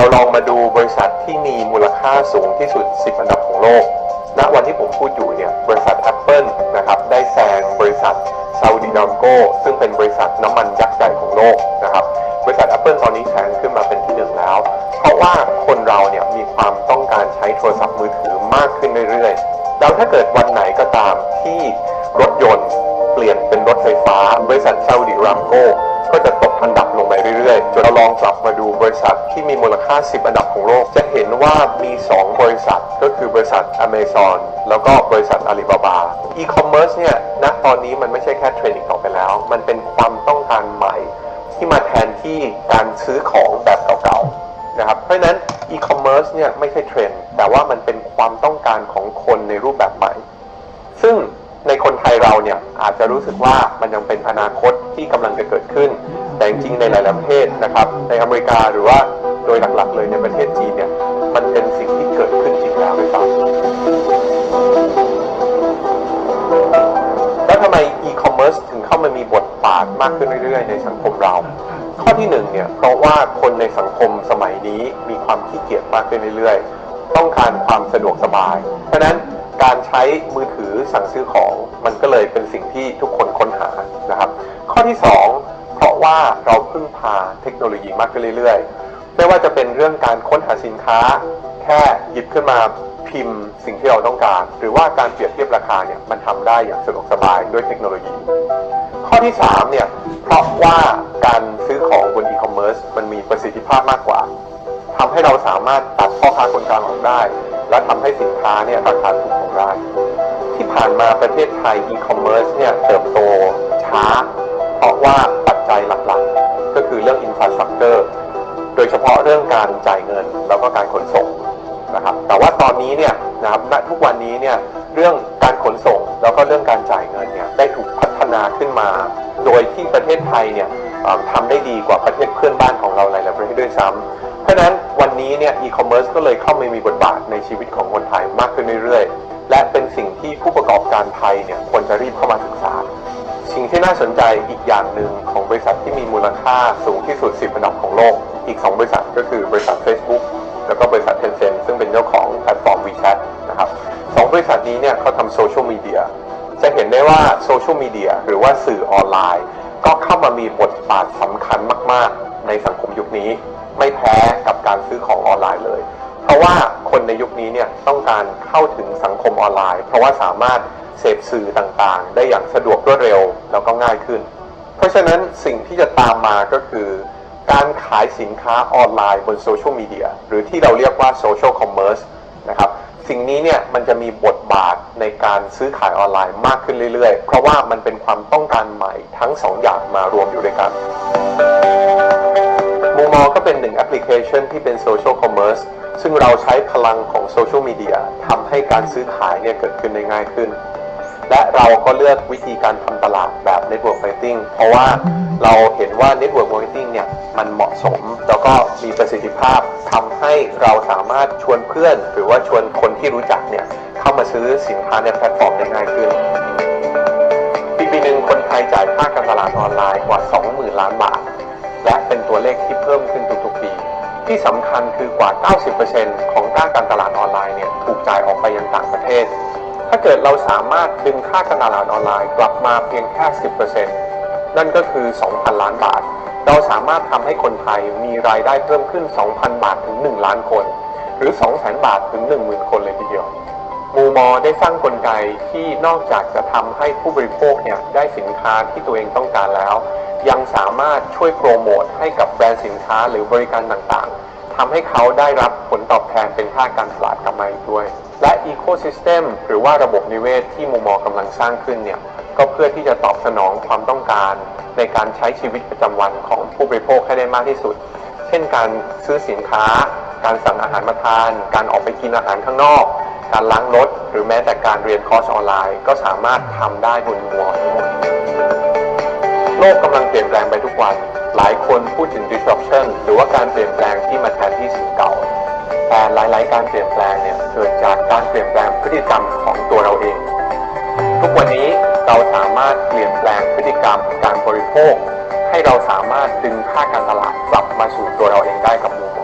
เราลองมาดูบริษัทที่มีมูลค่าสูงที่สุด 10 อันดับของโลก ณ วันที่ผมพูดอยู่เนี่ย บริษัท Apple นะครับ ได้แซงบริษัทซาอุดิดามโกซึ่งเป็นบริษัทน้ำมันยักษ์ใหญ่ของโลกนะครับ บริษัท Apple ตอนนี้แซงขึ้นมาเป็นที่หนึ่งแล้ว เพราะว่าคนเราเนี่ยมีความต้องการใช้โทรศัพท์มือถือมากขึ้นเรื่อยๆ แล้วถ้าเกิดวันไหนก็ตามที่รถยนต์เปลี่ยนเป็นรถไฟฟ้า บริษัทซาอุดิรามโกก็จะตกอันดับลงไปเรื่อยๆ จนเราลองกลับมาดูบริษัท ที่มีมูลค่า 10 อันดับของโลก จะเห็นว่ามี 2 บริษัทก็คือบริษัท Amazon แล้วก็บริษัท Alibaba e-commerce เนี่ยณตอนนี้มันไม่ใช่แค่เทรนด์ต่อไปแล้ว มันเป็นความต้องการใหม่ ที่มาแทนที่การซื้อของแบบเก่าๆนะครับเพราะฉะนั้น e-commerce เนี่ยไม่ใช่เทรนด์แต่ว่ามันเป็นความต้องการของคนในรูปแบบใหม่ ซึ่งในคนไทยเราเนี่ยอาจจะรู้สึกว่ามันยังเป็นอนาคตที่กำลังจะเกิดขึ้น แต่จริงๆในหลายๆประเทศนะครับในอเมริกาหรือว่า โดยหลักๆเลยในประเทศจีนเนี่ยมันเป็นสิ่งที่เกิดขึ้นจริงแล้วด้วยซ้ำแล้วทำไม e-commerce ถึงเข้ามามีบทบาทมากขึ้นเรื่อยๆ ในสังคมเรา ข้อที่หนึ่งเนี่ยเพราะว่าคนในสังคมสมัยนี้มีความขี้เกียจมากขึ้นเรื่อยๆ ต้องการความสะดวกสบาย เพราะฉะนั้นการใช้มือถือสั่งซื้อของมันก็เลยเป็นสิ่งที่ทุกคนค้นหานะครับ ข้อที่สองเพราะว่าเราพึ่งพาเทคโนโลยีมากขึ้นเรื่อยๆ ไม่ว่าจะเป็นเรื่องการค้นหาสินค้า แค่หยิบขึ้นมาพิมพ์สิ่งที่เราต้องการ หรือว่าการเปรียบเทียบราคาเนี่ยมันทำได้อย่างสะดวกสบายด้วยเทคโนโลยี ข้อที่3เนี่ยเพราะว่าการซื้อของบนอีคอมเมิร์ซมันมีประสิทธิภาพมากกว่าทำให้เราสามารถตัดพ่อค้าคนกลางออกได้ และทำให้สินค้าเนี่ยราคาถูกลงได้ที่ผ่านมาประเทศไทยอีคอมเมิร์ซเนี่ยเติบโตช้า เพราะว่าปัจจัยหลักๆ ก็คือเรื่องอินฟ a าสตรั c เจอร์ ดยเฉพาะเรื่องการจ่ายเงินแล้วก็การขนส่งนะครับแต่ว่าตอนนี้เนี่ยนะครับณทุกวันนี้เนี่ยเรื่องการขนส่งแล้วก็เรื่องการจ่ายเงินเนี่ยได้ถูกพัฒนาขึ้นมา โดยที่ประเทศไทยเนี่ยทำได้ดีกว่าประเทศเพื่อนบ้านของเราหลายๆประเทศด้วยซ้ำเพราะฉะนั้นวันนี้เนี่ยอีคอมเมิร์ซก็เลยเข้ามามีบทบาทในชีวิตของคนไทยมากขึ้นเรื่อยๆ และเป็นสิ่งที่ผู้ประกอบการไทยเนี่ยควรจะรีบเข้ามาศึกษา สิ่งที่น่าสนใจอีกอย่างหนึ่งของบริษัทที่มีมูลค่าสูงที่สุด10อันดับของโลก อีก 2 บริษัทก็คือบริษัท Facebook แล้วก็บริษัท Tencent ซึ่งเป็นเจ้าของแพลตฟอร์ม WeChat นะครับสองบริษัทนี้เนี่ยเขาทำโซเชียลมีเดียจะเห็นได้ว่าโซเชียลมีเดียหรือว่าสื่อออนไลน์ ก็เข้ามามีบทบาทสำคัญมาก ๆ ในสังคมยุคนี้ ไม่แพ้กับการซื้อของออนไลน์เลย เพราะว่าคนในยุคนี้เนี่ยต้องการเข้าถึงสังคมออนไลน์ เพราะว่าสามารถเสพสื่อต่างๆ ได้อย่างสะดวกรวดเร็วแล้วก็ง่ายขึ้น เพราะฉะนั้นสิ่งที่จะตามมาก็คือ การขายสินค้าออนไลน์บนโซเชียลมีเดียหรือที่เราเรียกว่าโซเชียลคอมเมอร์สนะครับสิ่งนี้เนี่ยมันจะมีบทบาทในการซื้อขายออนไลน์มากขึ้นเรื่อยๆ เพราะว่ามันเป็นความต้องการใหม่ทั้งสองอย่างมารวมอยู่ด้วยกันมูมอก็เป็นหนึ่งแอปพลิเคชันที่เป็นโซเชียลคอมเมอร์สซึ่งเราใช้พลังของโซเชียลมีเดียทำให้การซื้อขายเนี่ยเกิดขึ้นได้ง่ายขึ้น และเราก็เลือกวิธีการทำตลาดแบบ Network Marketing เพราะว่าเราเห็นว่า Network Marketing เนี่ยมันเหมาะสม แล้วก็มีประสิทธิภาพทำให้เราสามารถชวนเพื่อน หรือว่าชวนคนที่รู้จักเนี่ยเข้ามาซื้อสินค้าในแพลตฟอร์มได้ง่ายขึ้นปีปีหนึ่งคนไทยจ่ายค่าการตลาดออนไลน์กว่า 20,000 ล้านบาท และเป็นตัวเลขที่เพิ่มขึ้นทุกๆปีที่สำคัญคือกว่า 90%ของค่าการตลาดออนไลน์เนี่ยถูกจ่ายออกไปยังต่างประเทศ ถ้าเกิดเราสามารถดึงค่าการตลาดออนไลน์กลับมาเพียงแค่ 10%นั่นก็คือ 2,000 ล้านบาท เราสามารถทำให้คนไทยมีรายได้เพิ่มขึ้น 2,000 บาทถึง 1 ล้านคน หรือ 200,000 บาทถึง 10,000 คนเลยทีเดียว มูมอได้สร้างกลไกที่นอกจากจะทำให้ผู้บริโภคเนี่ยได้สินค้าที่ตัวเองต้องการแล้ว ยังสามารถช่วยโปรโมทให้กับแบรนด์สินค้าหรือบริการต่างๆ ทำให้เขาได้รับผลตอบแทนเป็นค่าการตลาดกลับมาอีกด้วย และอีโค y ิสเต็มหรือว่าระบบนิเวศที่มูมอกำลังสร้างขึ้นเนี่ยก็เพื่อที่จะตอบสนองความต้องการในการใช้ชีวิตประจำวันของผู้บริโภคให้ได้มากที่สุด เช่นการซื้อสินค้า การสั่งอาหารมาทาน การออกไปกินอาหารข้างนอก การล้างรถ หรือแม้แต่การเรียนคอร์สออนไลน์ ก็สามารถทำได้บนมัวทั้งหมดโลกกำลังเปลี่ยนแปลงไปทุกวัน หลายคนพูดถึง disruption หรือว่าการเปลี่ยนแปลงที่มาแทนที่สิ่งเก่า แต่หลาย ๆ การเปลี่ยนแปลงเนี่ยเกิดจากการเปลี่ยนแปลงพฤติกรรมของตัวเราเอง ทุกวันนี้เราสามารถเปลี่ยนแปลงพฤติกรรมการบริโภค ให้เราสามารถดึงค่าการตลาดกลับมาสู่ตัวเราเองได้กับมูโม